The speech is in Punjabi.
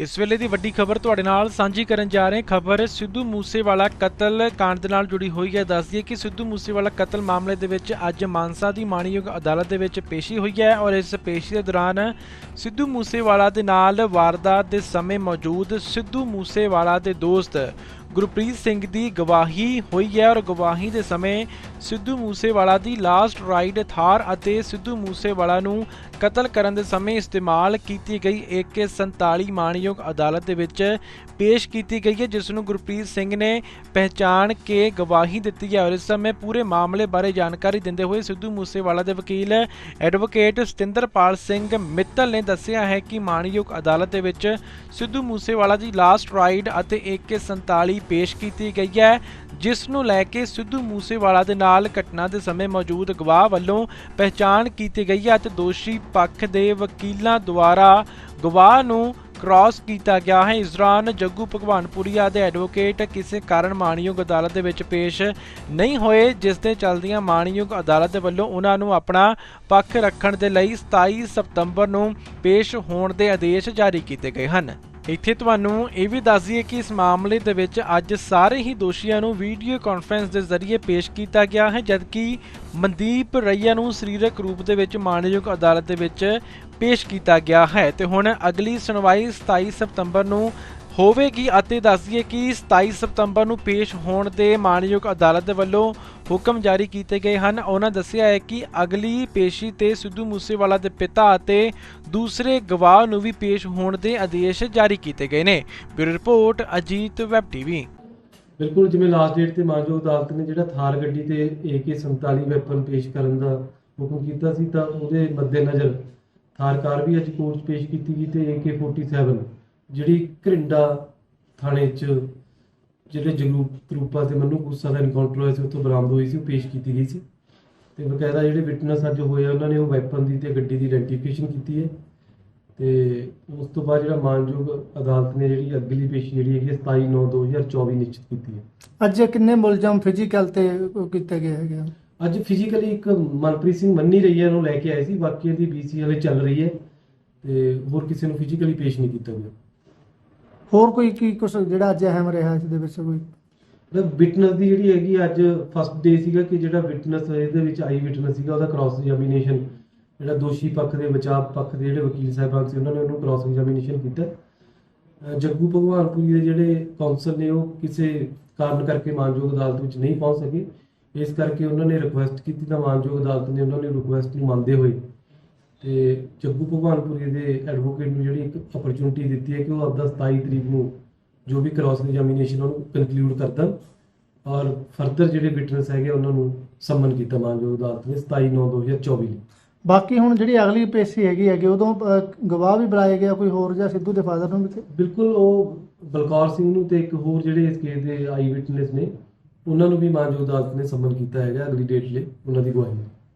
ਇਸ ਵੇਲੇ ਦੀ ਵੱਡੀ ਖਬਰ ਤੁਹਾਡੇ ਨਾਲ ਸਾਂਝੀ ਕਰਨ ਜਾ ਰਹੇ ਖਬਰ ਸਿੱਧੂ ਮੂਸੇਵਾਲਾ ਕਤਲ ਕਾਂਡ ਦੇ ਨਾਲ ਜੁੜੀ ਹੋਈ ਹੈ। ਦੱਸਦੀ ਹੈ ਕਿ ਸਿੱਧੂ ਮੂਸੇਵਾਲਾ ਕਤਲ ਮਾਮਲੇ ਦੇ ਵਿੱਚ ਅੱਜ ਮਾਨਸਾ ਦੀ ਮਾਣਯੋਗ ਅਦਾਲਤ ਦੇ ਵਿੱਚ ਪੇਸ਼ੀ ਹੋਈ ਹੈ ਔਰ ਇਸ ਪੇਸ਼ੀ ਦੇ ਦੌਰਾਨ ਸਿੱਧੂ ਮੂਸੇਵਾਲਾ ਦੇ ਨਾਲ ਵਾਰਦਾਤ ਦੇ ਸਮੇਂ ਮੌਜੂਦ ਸਿੱਧੂ ਮੂਸੇਵਾਲਾ ਦੇ ਦੋਸਤ ਗੁਰਪ੍ਰੀਤ ਸਿੰਘ ਦੀ ਗਵਾਹੀ ਹੋਈ ਹੈ ਔਰ ਗਵਾਹੀ ਦੇ ਸਮੇਂ ਸਿੱਧੂ ਮੂਸੇਵਾਲਾ ਦੀ ਲਾਸਟ ਰਾਈਡ ਥਾਰ ਅਤੇ ਸਿੱਧੂ ਮੂਸੇਵਾਲਾ ਨੂੰ ਕਤਲ ਕਰਨ ਦੇ ਸਮੇਂ ਇਸਤੇਮਾਲ ਕੀਤੀ ਗਈ AK47 ਮਾਣਯੋਗ ਅਦਾਲਤ ਦੇ ਵਿੱਚ ਪੇਸ਼ ਕੀਤੀ ਗਈ ਹੈ, ਜਿਸ ਨੂੰ ਗੁਰਪ੍ਰੀਤ ਸਿੰਘ ਨੇ ਪਹਿਚਾਣ ਕੇ ਗਵਾਹੀ ਦਿੱਤੀ ਹੈ ਔਰ ਇਸ ਸਮੇਂ ਪੂਰੇ ਮਾਮਲੇ ਬਾਰੇ ਜਾਣਕਾਰੀ ਦਿੰਦੇ ਹੋਏ ਸਿੱਧੂ ਮੂਸੇਵਾਲਾ ਦੇ ਵਕੀਲ ਐਡਵੋਕੇਟ ਸਤਿੰਦਰਪਾਲ ਸਿੰਘ ਮਿੱਤਲ ਨੇ ਦੱਸਿਆ ਹੈ ਕਿ ਮਾਣਯੋਗ ਅਦਾਲਤ ਦੇ ਵਿੱਚ ਸਿੱਧੂ ਮੂਸੇਵਾਲਾ ਦੀ ਲਾਸਟ ਰਾਈਡ ਅਤੇ AK47 ਪੇਸ਼ ਕੀਤੀ ਗਈ ਹੈ, ਜਿਸ ਨੂੰ ਲੈ ਕੇ ਸਿੱਧੂ ਮੂਸੇਵਾਲਾ ਦੇ ਨਾਲ ਘਟਨਾ ਦੇ ਸਮੇਂ ਮੌਜੂਦ ਗਵਾਹ ਵੱਲੋਂ ਪਹਿਚਾਣ ਕੀਤੀ ਗਈ ਹੈ ਅਤੇ ਦੋਸ਼ੀ ਪੱਖ ਦੇ ਵਕੀਲਾਂ ਦੁਆਰਾ ਗਵਾਹ ਨੂੰ ਕ੍ਰਾਸ ਕੀਤਾ ਗਿਆ ਹੈ। ਇਸ ਦੌਰਾਨ ਜੱਗੂ ਭਗਵਾਨਪੁਰੀਆ ਦੇ ਐਡਵੋਕੇਟ ਕਿਸੇ ਕਾਰਨ ਮਾਣਯੋਗ ਅਦਾਲਤ ਦੇ ਵਿੱਚ ਪੇਸ਼ ਨਹੀਂ ਹੋਏ, ਜਿਸ ਦੇ ਚਲਦਿਆਂ ਮਾਣਯੋਗ ਅਦਾਲਤ ਦੇ ਵੱਲੋਂ ਉਹਨਾਂ ਨੂੰ ਆਪਣਾ ਪੱਖ ਰੱਖਣ ਦੇ ਲਈ 27 ਸਤੰਬਰ ਨੂੰ ਪੇਸ਼ ਹੋਣ ਦੇ ਆਦੇਸ਼ ਜਾਰੀ ਕੀਤੇ ਗਏ ਹਨ। ਇੱਥੇ ਤੁਹਾਨੂੰ ਇਹ ਵੀ ਦੱਸ ਦਈਏ ਕਿ ਇਸ ਮਾਮਲੇ ਦੇ ਵਿੱਚ ਅੱਜ ਸਾਰੇ ਹੀ ਦੋਸ਼ੀਆਂ ਨੂੰ ਵੀਡੀਓ ਕਾਨਫਰੰਸ ਦੇ ਜ਼ਰੀਏ ਪੇਸ਼ ਕੀਤਾ ਗਿਆ ਹੈ, ਜਦਕਿ ਮਨਦੀਪ ਰਈਆ ਨੂੰ ਸਰੀਰਕ ਰੂਪ ਦੇ ਵਿੱਚ ਮਾਣਯੋਗ ਅਦਾਲਤ ਦੇ ਵਿੱਚ ਪੇਸ਼ ਕੀਤਾ ਗਿਆ ਹੈ। ਤੇ ਹੁਣ ਅਗਲੀ ਸੁਣਵਾਈ 27 ਸਤੰਬਰ ਨੂੰ ਹੋਵੇਗੀ ਅਤੇ ਦੱਸ ਦਈਏ ਕਿ 27 ਸਤੰਬਰ ਨੂੰ ਪੇਸ਼ ਹੋਣ ਦੇ ਮਾਣਯੋਗ ਅਦਾਲਤ ਦੇ ਵੱਲੋਂ ਹੁਕਮ ਜਾਰੀ ਕੀਤੇ ਗਏ ਹਨ। ਉਹਨਾਂ ਦੱਸਿਆ ਹੈ ਕਿ ਅਗਲੀ ਪੇਸ਼ੀ ਤੇ ਸਿੱਧੂ ਮੂਸੇਵਾਲਾ ਦੇ ਪਿਤਾ ਅਤੇ ਦੂਸਰੇ ਗਵਾਹ ਨੂੰ ਵੀ ਪੇਸ਼ ਹੋਣ ਦੇ ਆਦੇਸ਼ ਜਾਰੀ ਕੀਤੇ ਗਏ ਨੇ। Bureau report, Ajit web TV ਬਿਲਕੁਲ, ਜਿਵੇਂ ਲਾਸਟ ਡੇਟ ਤੇ ਮਾਨਯੋਗ ਅਦਾਲਤ ਨੇ ਜਿਹੜਾ ਥਾਰ ਗੱਡੀ ਤੇ AK47 ਵੈਪਨ ਪੇਸ਼ ਕਰਨ ਦਾ ਹੁਕਮ ਕੀਤਾ ਸੀ, ਤਾਂ ਉਹਦੇ ਮੱਦੇਨਜ਼ਰ ਥਾਰ ਕਾਰ ਵੀ ਅੱਜ ਕੋਰਟ ਪੇਸ਼ ਕੀਤੀ ਗਈ ਤੇ AK47 ਜਿਹੜੀ ਘਰਿੰਡਾ ਥਾਣੇ 'ਚ ਜਿਹੜੇ ਜਗਰੂਪ ਕਰੂਪਾ ਤੇ ਮਨੂ ਗੁੱਸਾ ਦਾ ਐਨਕਾਊਂਟਰ ਹੋਇਆ ਸੀ ਉੱਥੋਂ ਬਰਾਮਦ ਹੋਈ ਸੀ ਉਹ ਪੇਸ਼ ਕੀਤੀ ਗਈ ਸੀ। ਤੇ ਬਕਾਇਦਾ ਜਿਹੜੇ ਵਿਟਨੈਸ ਅੱਜ ਹੋਏ ਆ, ਉਹਨਾਂ ਨੇ ਉਹ ਵੈਪਨ ਦੀ ਤੇ ਗੱਡੀ ਦੀ ਆਇਡੈਂਟੀਫਿਕੇਸ਼ਨ ਕੀਤੀ ਹੈ। ਤੇ ਉਸ ਤੋਂ ਬਾਅਦ ਜਿਹੜਾ ਮਾਨਯੋਗ ਅਦਾਲਤ ਨੇ ਜਿਹੜੀ ਅਗਲੀ ਪੇਸ਼ੀ ਜਿਹੜੀ ਹੈਗੀ ਹੈ 27 9 2024 ਨਿਸ਼ਚਿਤ ਕੀਤੀ ਹੈ। ਅੱਜ ਕਿੰਨੇ ਮੁਲਜ਼ਮ ਫਿਜ਼ੀਕਲ ਤੇ ਕੀਤੇ ਗਏ ਹੈਗੇ? ਅੱਜ ਫਿਜ਼ੀਕਲੀ ਇੱਕ ਮਨਪ੍ਰੀਤ ਸਿੰਘ ਮੰਨੀ ਰਹੀ ਹੈ ਉਹਨੂੰ ਲੈ ਕੇ ਆਏ ਸੀ ਬਾਕੀ ਦੀ ਬੀਸੀ ਵਾਲੇ ਚੱਲ ਰਹੀ ਹੈ। ਤੇ ਹੋਰ ਕਿਸੇ ਨੂੰ ਫਿਜ਼ੀਕਲੀ ਪੇਸ਼ ਨਹੀਂ ਕੀਤਾ ਗਿਆ। ਹੋਰ ਕੋਈ ਕੀ ਕੁਛ ਜਿਹੜਾ ਅੱਜ ਅਹਿਮ ਰਿਹਾ ਇਸ ਦੇ ਵਿੱਚ ਕੋਈ? ਵਿਟਨੈਸ ਦੀ ਜਿਹੜੀ ਹੈਗੀ ਅੱਜ ਫਸਟ ਡੇ ਸੀਗਾ ਕਿ ਜਿਹੜਾ ਵਿਟਨੈਸ ਇਹਦੇ ਵਿੱਚ ਆਈ ਵਿਟਨੈਸ ਸੀਗਾ, ਉਹਦਾ ਕ੍ਰਾਸ ਐਗਜ਼ਾਮੀਨੇਸ਼ਨ ਜਿਹੜਾ ਦੋਸ਼ੀ ਪੱਖ ਦੇ, ਬਚਾਅ ਪੱਖ ਦੇ ਜਿਹੜੇ ਵਕੀਲ ਸਾਹਿਬਾਨ ਸੀ, ਉਹਨਾਂ ਨੇ ਉਹਨੂੰ ਕ੍ਰਾਸ ਐਗਜ਼ਾਮੀਨੇਸ਼ਨ ਕੀਤਾ। ਅਹ ਜੱਗੂ ਭਗਵਾਨਪੁਰੀ ਦੇ ਜਿਹੜੇ ਕੌਂਸਲ ਨੇ, ਉਹ ਕਿਸੇ ਕਾਰਨ ਕਰਕੇ ਮਾਨਯੋਗ ਅਦਾਲਤ ਵਿੱਚ ਨਹੀਂ ਪਹੁੰਚ ਸਕੇ। ਇਸ ਕਰਕੇ ਉਹਨਾਂ ਨੇ ਰਿਕੁਐਸਟ ਕੀਤੀ ਤਾਂ ਮਾਨਯੋਗ ਅਦਾਲਤ ਨੇ ਉਹਨਾਂ ਨੇ ਰਿਕੁਐਸਟ ਨੂੰ ਮੰਨਦੇ ਹੋਏ ਤੇ ਜੱਗੂ ਭਗਵਾਨਪੁਰੀ ਦੇ ਐਡਵੋਕੇਟ ਨੂੰ ਜਿਹੜੀ ਇੱਕ ਅਪਰਚੂਨਿਟੀ ਦਿੱਤੀ ਹੈ ਕਿ ਉਹ ਆਪਦਾ 27 ਤਰੀਕ ਨੂੰ ਜੋ ਵੀ ਕ੍ਰਾਸ ਐਗਜ਼ਾਮੀਨੇਸ਼ਨ ਉਹਨੂੰ ਕਨਕਲੂਡ ਕਰਦਾ ਔਰ ਫਰਦਰ ਜਿਹੜੇ ਵਿਟਨੈਸ ਹੈਗੇ ਉਹਨਾਂ ਨੂੰ ਸੰਮਨ ਕੀਤਾ ਮਾਨਯੋਗ ਅਦਾਲਤ ਨੇ 27 9 2024 ਲਈ। ਬਾਕੀ ਹੁਣ ਜਿਹੜੀ ਅਗਲੀ ਪੇਸ਼ੀ ਹੈਗੀ ਹੈਗੀ ਉਦੋਂ ਗਵਾਹ ਵੀ ਬੁਲਾਏ ਗਿਆ ਕੋਈ ਹੋਰ ਜਾਂ ਸਿੱਧੂ ਦੇ ਫਾਦਰ ਨੂੰ ਵੀ ਤੇ ਬਿਲਕੁਲ ਉਹ ਬਲਕੌਰ ਸਿੰਘ ਨੂੰ ਤੇ ਇੱਕ ਹੋਰ ਜਿਹੜੇ ਇਸ ਕੇਸ ਦੇ ਆਈ ਵਿਟਨੈਸ ਨੇ ਉਹਨਾਂ ਨੂੰ ਵੀ ਮਾਨਯੋਗ ਅਦਾਲਤ ਨੇ ਸੰਮਨ ਕੀਤਾ ਹੈਗਾ ਅਗਲੀ ਡੇਟ ਲਈ ਉਹਨਾਂ ਦੀ ਗਵਾਹੀ। ਲਈ